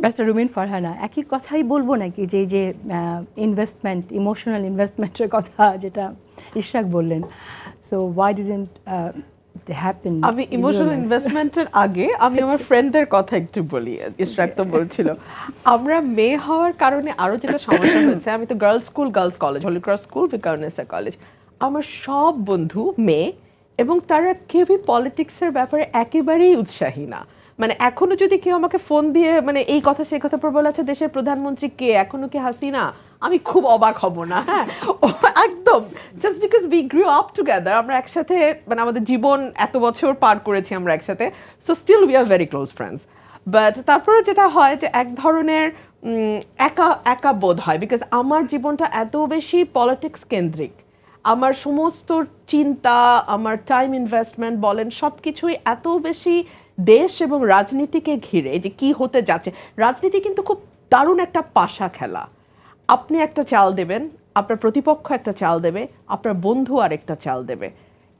Barrister রুমিন ফারহানা একই কথাই বলব নাকি? যে যে ইনভেস্টমেন্ট ইমোশনাল ইনভেস্টমেন্টের কথা যেটা ইশরাক বললেন। সো ওয়াই ডিডেন্ট হ্যাপেন আমি ইমোশনাল ইনভেস্টমেন্টের আগে আমি আমার ফ্রেন্ডদের কথা একটু বলি ইশরাক তো বলছিল। আমরা মেয়ে হওয়ার কারণে আরও যেটা সমস্যা হয়েছে আমি তো girls school girls college Holy Cross school Viqarunnisa college আমার সব বন্ধু মেয়ে এবং তারা কেউই পলিটিক্সের ব্যাপারে একেবারেই উৎসাহী না। মানে এখনও যদি কেউ আমাকে ফোন দিয়ে মানে এই কথা সেই কথা পর বলেছে দেশের প্রধানমন্ত্রী কে? এখনও কি হাসিনা? আমি খুব অবাক হব না হ্যাঁ? একদম just because we grew up together আমরা একসাথে মানে আমাদের জীবন এত বছর পার করেছি আমরা একসাথে so still we are very close friends but তারপরে যেটা হয় যে এক ধরনের একা একা বোধ হয় বিকজ আমার জীবনটা এত বেশি পলিটিক্স কেন্দ্রিক। আমার সমস্ত চিন্তা, আমার টাইম ইনভেস্টমেন্ট বলেন সব কিছুই এত বেশি দেশ এবং রাজনীতিকে ঘিরে যে কি হতে যাচ্ছে রাজনীতি কিন্তু খুব দারুণ একটা পাশা খেলা। আপনি একটা চাল দেবেন আপনার প্রতিপক্ষ একটা চাল দেবে আপনার বন্ধু আর একটা চাল দেবে।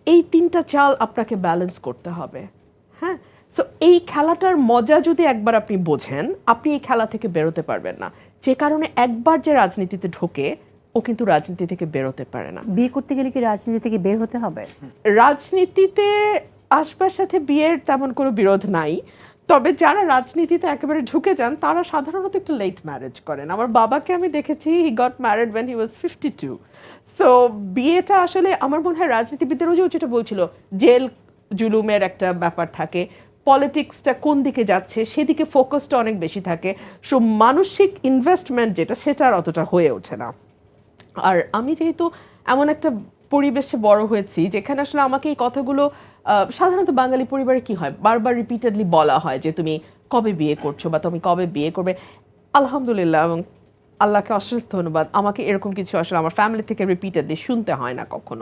এই তিনটা চাল আপনাকে ব্যালেন্স করতে হবে। হ্যাঁ? সো এই খেলাটার মজা যদি একবার আপনি বোঝেন আপনি এই খেলা থেকে বেরোতে পারবেন না। যে কারণে একবার যে রাজনীতিতে ঢোকে ও কিন্তু রাজনীতি থেকে বেরোতে পারে না। বিয়ে করতে গেলে কি রাজনীতি থেকে বের হতে হবে? রাজনীতিতে আসবার সাথে বিয়ের তেমন কোনো বিরোধ নাই। তবে যারা রাজনীতিতে একেবারে ঢুকে যান, তারা সাধারণত একটু লেট ম্যারেজ করেন। আমার বাবাকে আমি দেখেছি he got married when he was fifty two so বিয়েটা আসলে আমার মনে হয় রাজনীতিবিদদেরও যে যেটা বলছিল, জেল জুলুমের একটা ব্যাপার থাকে, পলিটিক্সটা কোন দিকে যাচ্ছে, সেদিকে ফোকাসটা অনেক বেশি থাকে। সো মানসিক ইনভেস্টমেন্ট যেটা, সেটা আর অতটা হয়ে ওঠে না। আর আমি যেহেতু এমন একটা পরিবেশে বড় হয়েছি, যেখানে আসলে আমাকে এই কথাগুলো সাধারণত বাঙালি পরিবারে কি হয়? বারবার রিপিটেডলি বলা হয় যে, তুমি কবে বিয়ে করছ বা তুমি কবে বিয়ে করবে? আলহামদুলিল্লাহ এবং আল্লাহকে অশেষ ধন্যবাদ। আমাকে এরকম কিছু আসলে আমার ফ্যামিলি থেকে রিপিটেডলি শুনতে হয় না কখনো।